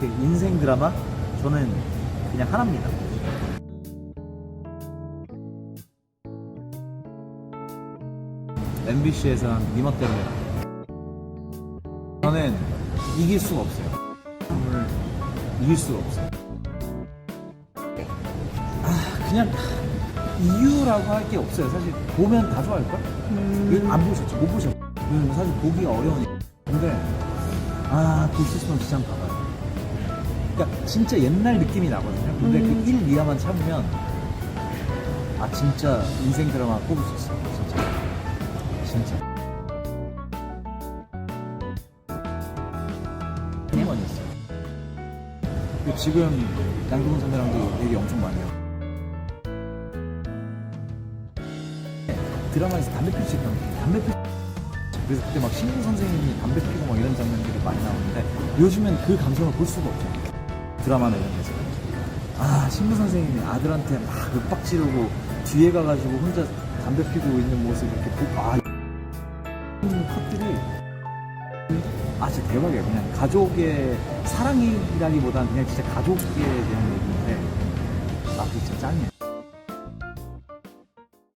그 인생 드라마 저는 그냥 하나입니다. MBC에서 한 니멋 때문에 저는 이길 수가 없어요. 오늘 이길 수가 없어요. 아 그냥 이유라고 할 게 없어요. 사실 보면 다 좋아할걸? 이거 안 보셨죠? 못 보셨죠? 사실 보기가 어려우니까. 근데 아 볼 수 있으면 진짜 한번 봐봐요. 그러니까 진짜 옛날 느낌이 나거든요. 근데 그 1, 2화만 참으면 아 진짜 인생 드라마 뽑을 수 있어요. 진짜. 진짜. 했어요. 그리고 지금 양동근 선배랑도 얘기 엄청 많이 해요. 드라마에서 담배 피우시던 담배 피 그래서 그때 막 신부 선생님이 담배 피우고 막 이런 장면들이 많이 나오는데 요즘엔 그 감성을 볼 수가 없죠. 드라마나 이런 데서. 아, 신부 선생님이 아들한테 막 윽박 지르고 뒤에 가가지고 혼자 담배 피우고 있는 모습 이렇게 보고, 아, 컷들이 아, 진짜 대박이에요. 그냥 가족의 사랑이라기보다는 그냥 진짜 가족에 대한 얘기인데, 아, 진짜 짱이에요.